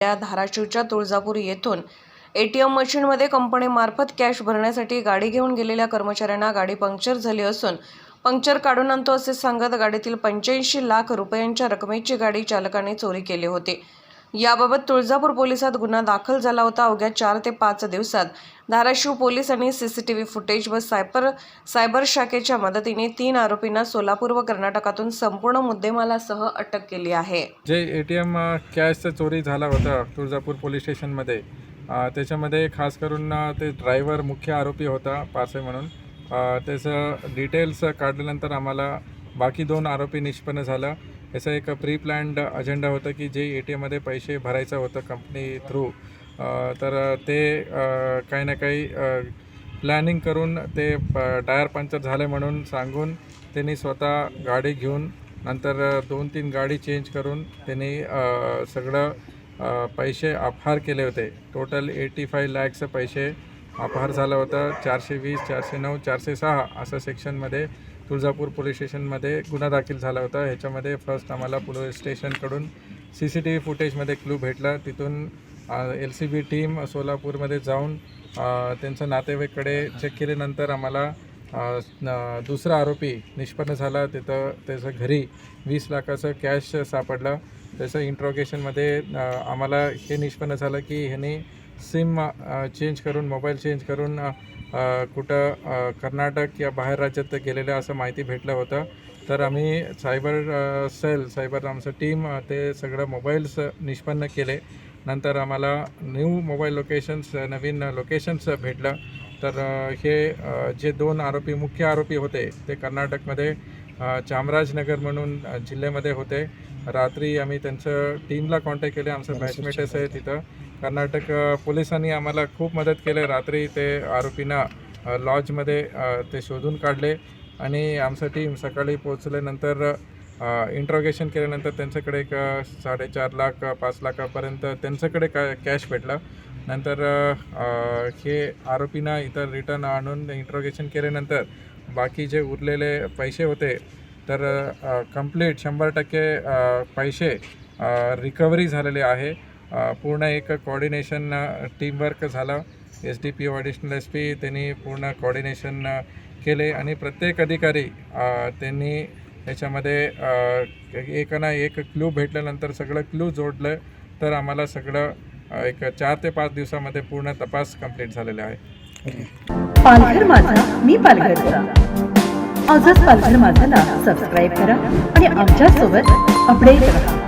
धाराशिवच्या तुळजापूर येथून. एटीएम मशीनमध्ये कंपनीमार्फत कॅश भरण्यासाठी गाडी घेऊन गेलेल्या कर्मचाऱ्यांना गाडी पंक्चर झाली असून पंक्चर काढून आणतो असे सांगत गाडीतील पंच्याऐंशी लाख रुपयांच्या रकमेची गाडी चालकाने चोरी केली होती. याबाबत तुळजापूर पोलिसात गुन्हा दाखल झाला होता अवघ्या चार ते पाच दिवसात. धाराशिव पोलिसांनी सीसीटीव्ही फुटेज व सायबर सायबर शाखेच्या मदतीने तीन आरोपींना सोलापूर व कर्नाटकातून संपूर्ण मुद्देमालासह अटक केली आहे. जे ए टी एम कॅशचं चोरी झाला होता तुळजापूर पोलीस स्टेशनमध्ये त्याच्यामध्ये खास करून ते ड्रायव्हर मुख्य आरोपी होता पासे म्हणून. त्याचं डिटेल्स काढल्यानंतर आम्हाला बाकी दोन आरोपी निष्पन्न झालं. याचं एक प्री प्लॅन्ड अजेंडा होतं की जे ए टी एममध्ये पैसे भरायचं होतं कंपनी थ्रू तर ते काही ना काही प्लॅनिंग करून ते प टायर पंक्चर झाले म्हणून सांगून त्यांनी स्वतः गाडी घेऊन नंतर दोन तीन गाडी चेंज करून त्यांनी सगळं पैसे अपहार केले होते. टोटल एटी फाय लॅक्सचं पैसे अपहार झाला होता. चारशे वीस चारशे नऊ चारशे सहा असं सेक्शनमध्ये तुळजापूर पोलीस स्टेशनमध्ये गुन्हा दाखल झाला होता. ह्याच्यामध्ये फर्स्ट आम्हाला पोलीस स्टेशनकडून सी सी टी व्ही फुटेजमध्ये क्लू भेटला. तिथून एल सी बी टीम सोलापूरमध्ये जाऊन त्यांचं नातेवाईकडे चेक केल्यानंतर आम्हाला दुसरा आरोपी निष्पन्न झाला. तिथं त्याचं घरी वीस लाखाचं कॅश सापडलं. त्याचं इंट्रोगेशनमध्ये आम्हाला हे निष्पन्न झालं की ह्याने सिम चेंज करून मोबाईल चेंज करून कुठं कर्नाटक या बाहेर राज्यात गेलेलं असं माहिती भेटलं होतं. तर आम्ही सायबर सेल सायबर आमचं टीम ते सगळं मोबाईल्स निष्पन्न केले. नंतर आम्हाला न्यू मोबाईल लोकेशन्स नवीन लोकेशन्स भेटलं. तर हे जे दोन आरोपी मुख्य आरोपी होते ते कर्नाटकमध्ये चामराजनगर म्हणून जिल्ह्यामध्ये होते. रात्री आम्ही त्यांचं टीमला कॉन्टॅक्ट केले. आमचं बॅचमेटच आहे तिथं. कर्नाटक पोलिसांनी आम्हाला खूप मदत केली. रात्री ते आरोपींना लॉजमध्ये ते शोधून काढले. आणि आमचं टीम सकाळी पोचल्यानंतर इंट्रोगेशन केल्यानंतर त्यांच्याकडे एक साडेचार लाख पाच लाखापर्यंत त्यांच्याकडे का कॅश भेटला. नंतर हे आरोपींना इथं रिटर्न आणून इंट्रोगेशन केल्यानंतर बाकी जे उरलेले पैसे होते तर कंप्लीट शंभर टक्के पैसे रिकव्हरी झालेले आहे. पूर्ण एक कोऑर्डिनेशन टीमवर्क झालं. S D P O additional S P त्यांनी पूर्ण कोऑर्डिनेशन केले आणि प्रत्येक अधिकारी त्यांनी याच्यामध्ये एक ना एक क्लू भेटल्यानंतर सगळं क्लू जोडलं तर आम्हाला सगळं एक चार ते पाच दिवसामध्ये पूर्ण तपास कंप्लीट झालेला आहे. पालघर माझा मी पालघरचा. आजच पालघर माझाला सबस्क्राईब करा आणि आमच्यासोबत अपडेट राहा.